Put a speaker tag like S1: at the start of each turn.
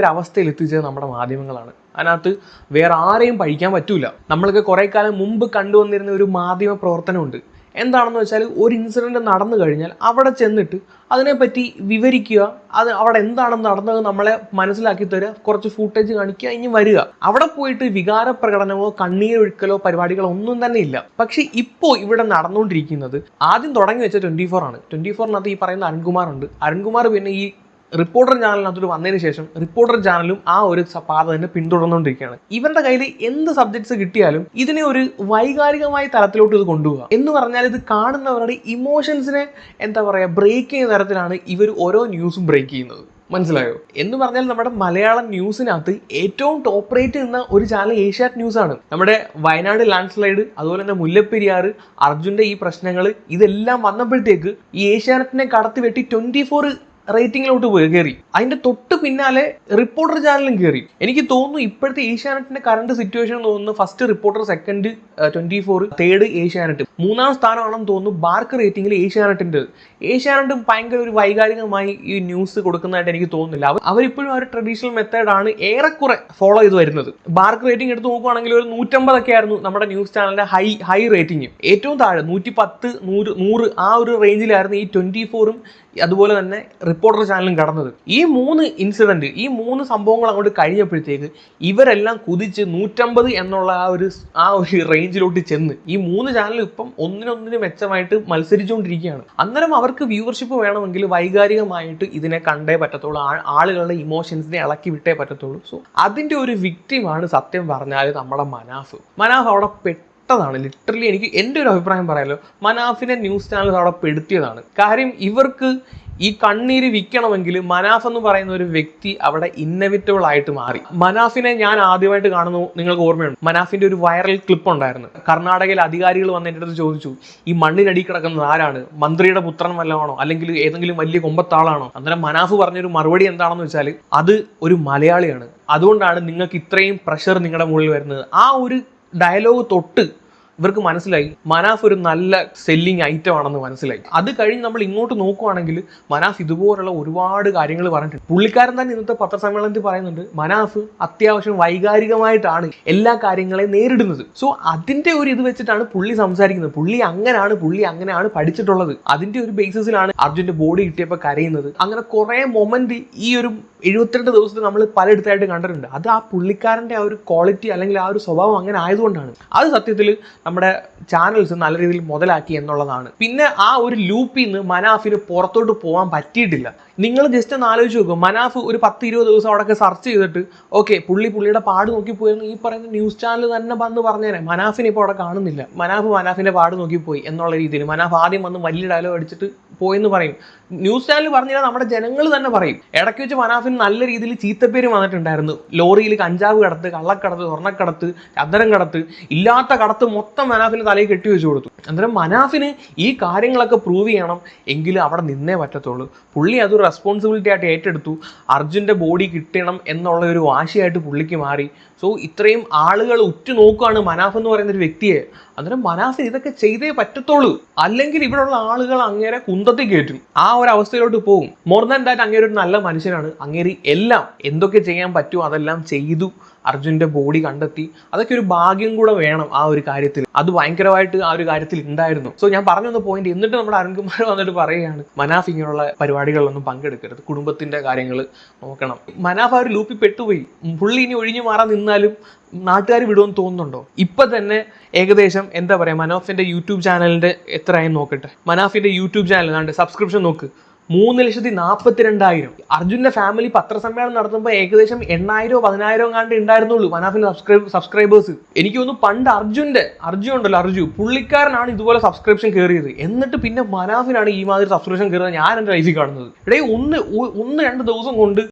S1: ഒരു എത്തിച്ചത് നമ്മുടെ മാധ്യമങ്ങളാണ്. അതിനകത്ത് വേറെ ആരെയും പഴിക്കാൻ പറ്റൂല. നമ്മൾക്ക് കുറെ കാലം മുമ്പ് കണ്ടുവന്നിരുന്ന ഒരു മാധ്യമ പ്രവർത്തനമുണ്ട്. എന്താണെന്ന് വെച്ചാൽ ഒരു ഇൻസിഡന്റ് നടന്നു കഴിഞ്ഞാൽ അവിടെ ചെന്നിട്ട് അതിനെപ്പറ്റി വിവരിക്കുക അത് അവിടെ എന്താണ് നടന്നത് നമ്മളെ മനസ്സിലാക്കി തരിക കുറച്ച് ഫൂട്ടേജ് കാണിക്കുക ഇനി വരിക. അവിടെ പോയിട്ട് വികാര പ്രകടനമോ കണ്ണീരൊഴുക്കലോ പരിപാടികളോ ഒന്നും തന്നെ ഇല്ല. പക്ഷെ ഇപ്പോൾ ഇവിടെ നടന്നുകൊണ്ടിരിക്കുന്നത് ആദ്യം തുടങ്ങി വെച്ച ട്വന്റി ഫോർ ആണ്. ട്വന്റി ഫോറിനകത്ത് ഈ പറയുന്ന അരുൺകുമാർ ഉണ്ട്. അരുൺകുമാർ പിന്നെ ഈ റിപ്പോർട്ടർ ചാനലിനകത്തോട് വന്നതിന് ശേഷം റിപ്പോർട്ടർ ചാനലും ആ ഒരു പാത തന്നെ പിന്തുടർന്നുകൊണ്ടിരിക്കുകയാണ്. ഇവരുടെ കയ്യിൽ എന്ത് സബ്ജക്ട്സ് കിട്ടിയാലും ഇതിനെ ഒരു വൈകാരികമായ തലത്തിലോട്ട് ഇത് കൊണ്ടുപോകുക എന്ന് പറഞ്ഞാൽ ഇത് കാണുന്നവരുടെ ഇമോഷൻസിനെ എന്താ പറയുക ബ്രേക്ക് ചെയ്യുന്ന തരത്തിലാണ് ഇവർ ഓരോ ന്യൂസും ബ്രേക്ക് ചെയ്യുന്നത്. മനസ്സിലായോ? എന്ന് പറഞ്ഞാൽ നമ്മുടെ മലയാളം ന്യൂസിനകത്ത് ഏറ്റവും ടോപ്പ് റേറ്റ് നിന്ന ഒരു ചാനൽ ഏഷ്യാറ്റ് ന്യൂസ് ആണ്. നമ്മുടെ വയനാട് ലാൻഡ് സ്ലൈഡ് അതുപോലെ തന്നെ മുല്ലപ്പെരിയാർ അർജുന്റെ ഈ പ്രശ്നങ്ങൾ ഇതെല്ലാം വന്നപ്പോഴത്തേക്ക് ഈ ഏഷ്യാനെറ്റിനെ കടത്തി വെട്ടി ട്വന്റി ഫോർ റേറ്റിംഗിലോട്ട് പോയി കയറി അതിന്റെ തൊട്ട് പിന്നാലെ റിപ്പോർട്ടർ ചാനലും കയറി എനിക്ക് തോന്നുന്നു ഇപ്പോഴത്തെ ഏഷ്യാനെറ്റിന്റെ കറണ്ട് സിറ്റുവേഷൻ തോന്നുന്നു first Reporter second twenty four third Asianet. മൂന്നാം സ്ഥാനമാണെന്ന് തോന്നുന്നു ബാർക്ക് റേറ്റിംഗിൽ ഏഷ്യാനെറ്റിന്റെ. ഏഷ്യാനെറ്റും ഭയങ്കര ഒരു വൈകാരികമായി ഈ ന്യൂസ് കൊടുക്കുന്നതായിട്ട് എനിക്ക് തോന്നുന്നില്ല. അവർ അവരിപ്പോഴും ആ ഒരു ട്രഡീഷണൽ മെത്തേഡാണ് ഏറെക്കുറെ ഫോളോ ചെയ്ത് വരുന്നത്. ബാർക്ക് റേറ്റിംഗ് എടുത്ത് നോക്കുവാണെങ്കിൽ ഒരു നൂറ്റമ്പതൊക്കെ ആയിരുന്നു നമ്മുടെ ന്യൂസ് ചാനലിന്റെ ഹൈ ഹൈ റേറ്റിംഗ് ഏറ്റവും താഴെ നൂറ്റി പത്ത് നൂറ് നൂറ് ആ ഒരു റേഞ്ചിലായിരുന്നു ഈ ട്വന്റി ഫോറും അതുപോലെ തന്നെ റിപ്പോർട്ടർ ചാനലും കടന്നത്. ഈ മൂന്ന് ഇൻസിഡന്റ് ഈ മൂന്ന് സംഭവങ്ങൾ അങ്ങോട്ട് കഴിഞ്ഞപ്പോഴത്തേക്ക് ഇവരെല്ലാം കുതിച്ച് നൂറ്റമ്പത് എന്നുള്ള ആ ഒരു ആ ഒരു റേഞ്ചിലോട്ട് ചെന്ന് ഈ മൂന്ന് ചാനലും ഇപ്പം ഒന്നിനൊന്നിന് മെച്ചമായിട്ട് മത്സരിച്ചുകൊണ്ടിരിക്കുകയാണ്. അന്നേരം അവർക്ക് വ്യൂവർഷിപ്പ് വേണമെങ്കിൽ വൈകാരികമായിട്ട് ഇതിനെ കണ്ടേ പറ്റത്തുള്ളൂ. ആളുകളുടെ ഇമോഷൻസിനെ ഇളക്കി വിട്ടേ പറ്റത്തുള്ളൂ. സോ അതിന്റെ ഒരു വിക്റ്റിമാണ് സത്യം പറഞ്ഞാൽ നമ്മുടെ മനാഫ്. മനാഫ് അവിടെ പെട്ടതാണ്. ലിറ്ററലി എനിക്ക് എന്റെ ഒരു അഭിപ്രായം പറയാലോ മനാഫിനെ ന്യൂസ് ചാനൽ അവിടെ പെടുത്തിയതാണ്. കാര്യം ഇവർക്ക് ഈ കണ്ണീര് വിൽക്കണമെങ്കിൽ മനാഫ് എന്ന് പറയുന്ന ഒരു വ്യക്തി അവിടെ ഇന്നവിറ്റബിൾ ആയിട്ട് മാറി. മനാഫിനെ ഞാൻ ആദ്യമായിട്ട് കാണുന്നു നിങ്ങൾക്ക് ഓർമ്മയുണ്ട്? മനാഫിന്റെ ഒരു വൈറൽ ക്ലിപ്പ് ഉണ്ടായിരുന്നു. കർണാടകയിലെ അധികാരികൾ വന്ന് എന്റെ അടുത്ത് ചോദിച്ചു ഈ മണ്ണിനടി കിടക്കുന്നത് ആരാണ്? മന്ത്രിയുടെ പുത്രൻ വല്ലതാണോ? അല്ലെങ്കിൽ ഏതെങ്കിലും വലിയ കൊമ്പത്താളാണോ? അന്നേരം മനാഫ് പറഞ്ഞൊരു മറുപടി എന്താണെന്ന് വെച്ചാൽ അത് ഒരു മലയാളിയാണ്. അതുകൊണ്ടാണ് നിങ്ങൾക്ക് ഇത്രയും പ്രഷർ നിങ്ങളുടെ മുകളിൽ വരുന്നത്. ആ ഒരു ഡയലോഗ് തൊട്ട് ഇവർക്ക് മനസ്സിലായി. മനാഫ് ഒരു നല്ല സെല്ലിംഗ് ഐറ്റം ആണെന്ന് മനസ്സിലായി. അത് കഴിഞ്ഞ് നമ്മൾ ഇങ്ങോട്ട് നോക്കുവാണെങ്കിൽ മനാഫ് ഇതുപോലുള്ള ഒരുപാട് കാര്യങ്ങൾ പറഞ്ഞിട്ടുണ്ട്. പുള്ളിക്കാരൻ തന്നെ ഇന്നത്തെ പത്രസമ്മേളനത്തിൽ പറയുന്നുണ്ട് മനാഫ് അത്യാവശ്യം വൈകാരികമായിട്ടാണ് എല്ലാ കാര്യങ്ങളെയും നേരിടുന്നത്. സോ അതിന്റെ ഒരു ഇത് വെച്ചിട്ടാണ് പുള്ളി സംസാരിക്കുന്നത്. പുള്ളി അങ്ങനെയാണ് പുള്ളി അങ്ങനെയാണ് പഠിച്ചിട്ടുള്ളത്. അതിന്റെ ഒരു ബേസിസിലാണ് അർജുന്റെ ബോഡി കിട്ടിയപ്പോൾ കരയുന്നത്. അങ്ങനെ കുറെ മൊമെന്റ് ഈ ഒരു എഴുപത്തിരണ്ട് ദിവസത്തിൽ നമ്മൾ പലയിടത്തായിട്ട് കണ്ടിട്ടുണ്ട്. അത് ആ പുള്ളിക്കാരന്റെ ആ ഒരു ക്വാളിറ്റി അല്ലെങ്കിൽ ആ ഒരു സ്വഭാവം അങ്ങനെ ആയതുകൊണ്ടാണ്. അത് സത്യത്തിൽ നമ്മുടെ ചാനൽസ് നല്ല രീതിയിൽ മുതലാക്കി എന്നുള്ളതാണ്. പിന്നെ ആ ഒരു ലൂപ്പിൽ നിന്ന് മനാഫിന് പുറത്തോട്ട് പോകാൻ പറ്റിയിട്ടില്ല. നിങ്ങൾ ജസ്റ്റ് ഒന്ന് ആലോചിച്ച് നോക്കും. മനാഫ് ഒരു പത്ത് ഇരുപത് ദിവസം അവിടെയൊക്കെ സെർച്ച് ചെയ്തിട്ട് ഓക്കെ പുള്ളി പുള്ളിയുടെ പാട് നോക്കി പോയെന്ന് ഈ പറയുന്ന ന്യൂസ് ചാനൽ തന്നെ വന്ന് പറഞ്ഞേനെ. മനാഫിനെ ഇപ്പോൾ അവിടെ കാണുന്നില്ല. മനാഫ് മനാഫിന്റെ പാട് നോക്കി പോയി എന്നുള്ള രീതിയിൽ. മനാഫ് ആദ്യം വന്ന് വലിയ ഡയലോഗ് അടിച്ചിട്ട് പോയെന്ന് പറയും. ന്യൂസ് ചാനൽ പറഞ്ഞാൽ നമ്മുടെ ജനങ്ങൾ തന്നെ പറയും. ഇടയ്ക്ക് വെച്ച് മനാഫിന് നല്ല രീതിയിൽ ചീത്തപ്പേര് വന്നിട്ടുണ്ടായിരുന്നു. ലോറിയിൽ കഞ്ചാവ് കടത്ത് കള്ളക്കടത്ത് സ്വർണക്കടത്ത് ചന്ദനം കടത്ത് ഇല്ലാത്ത കടത്ത് മൊത്തം മനാഫിന് തലയിൽ കെട്ടി വെച്ചു കൊടുത്തു. അന്നേരം മനാഫിന് ഈ കാര്യങ്ങളൊക്കെ പ്രൂവ് ചെയ്യണം എങ്കിലും അവിടെ നിന്നേ പറ്റത്തുള്ളൂ. പുള്ളി അതൊരു റെസ്പോൺസിബിലിറ്റി ആയിട്ട് ഏറ്റെടുത്തു. അർജുന്റെ ബോഡി കിട്ടണം എന്നുള്ള ഒരു വാശിയായിട്ട് പുള്ളിക്ക് മാറി. സോ ഇത്രയും ആളുകൾ ഉറ്റുനോക്കുകയാണ് മനാഫ് എന്ന് പറയുന്ന ഒരു വ്യക്തിയെ. അന്നേരം മനാഫിന് ഇതൊക്കെ ചെയ്തേ പറ്റത്തുള്ളൂ. അല്ലെങ്കിൽ ഇവിടെയുള്ള ആളുകൾ അങ്ങേരെ കുന്തത്തിൽ കയറ്റും. ആ ഒരു അവസ്ഥയിലോട്ട് പോകും. മോർ ദാൻ ദാറ്റ് അങ്ങേരൊരു നല്ല മനുഷ്യനാണ്. അങ്ങേര് എല്ലാം എന്തൊക്കെ ചെയ്യാൻ പറ്റുമോ അതെല്ലാം ചെയ്തു അർജുന്റെ ബോഡി കണ്ടെത്തി. അതൊക്കെ ഒരു ഭാഗ്യം കൂടെ വേണം ആ ഒരു കാര്യത്തിൽ. അത് ഭയങ്കരമായിട്ട് ആ ഒരു കാര്യത്തിൽ ഉണ്ടായിരുന്നു. സോ ഞാൻ പറഞ്ഞു വന്ന പോയിന്റ് എന്നിട്ട് നമ്മുടെ അരുൺകുമാർ വന്നിട്ട് പറയുകയാണ് മനാഫ് ഇങ്ങനെയുള്ള പരിപാടികളിലൊന്നും പങ്കെടുക്കരുത്. കുടുംബത്തിന്റെ കാര്യങ്ങൾ നോക്കണം. മനാഫ് ആ ഒരു ലൂപ്പിൽ പെട്ടുപോയി. പുള്ളി ഇനി ഒഴിഞ്ഞു മാറാൻ നിന്നാലും നാട്ടുകാർ വിടുമെന്ന് തോന്നുന്നുണ്ടോ? ഇപ്പൊ തന്നെ ഏകദേശം എന്താ പറയാ മനോഫിന്റെ യൂട്യൂബ് ചാനലിന്റെ എത്രയായി നോക്കട്ടെ. മനാഫിന്റെ യൂട്യൂബ് ചാനൽ കണ്ട് സബ്സ്ക്രിപ്ഷൻ നോക്ക്. മൂന്ന് ലക്ഷത്തി നാൽപ്പത്തിരണ്ടായിരം അർജുന്റെ ഫാമിലി പത്രസമ്മേളനം നടത്തുമ്പോൾ ഏകദേശം എണ്ണായിരോ പതിനായിരോ കണ്ട് ഉണ്ടായിരുന്നുള്ളൂ മനാഫിന്റെ സബ്സ്ക്രൈബ് സബ്സ്ക്രൈബേഴ്സ് എനിക്ക് തോന്നുന്നു പണ്ട് അർജുന്റെ അർജുൻ ഉണ്ടല്ലോ അർജു പുള്ളിക്കാരനാണ് ഇതുപോലെ സബ്സ്ക്രിപ്ഷൻ കയറിയത് എന്നിട്ട് പിന്നെ മനാഫിനാണ് ഈ മാതിരി സബ്സ്ക്രിപ്ഷൻ കയറുന്നത് ഞാൻ എന്റെ ലൈഫിൽ കാണുന്നത്. ഇടയിൽ ഒന്ന് ഒന്ന് രണ്ട് ദിവസം കൊണ്ട്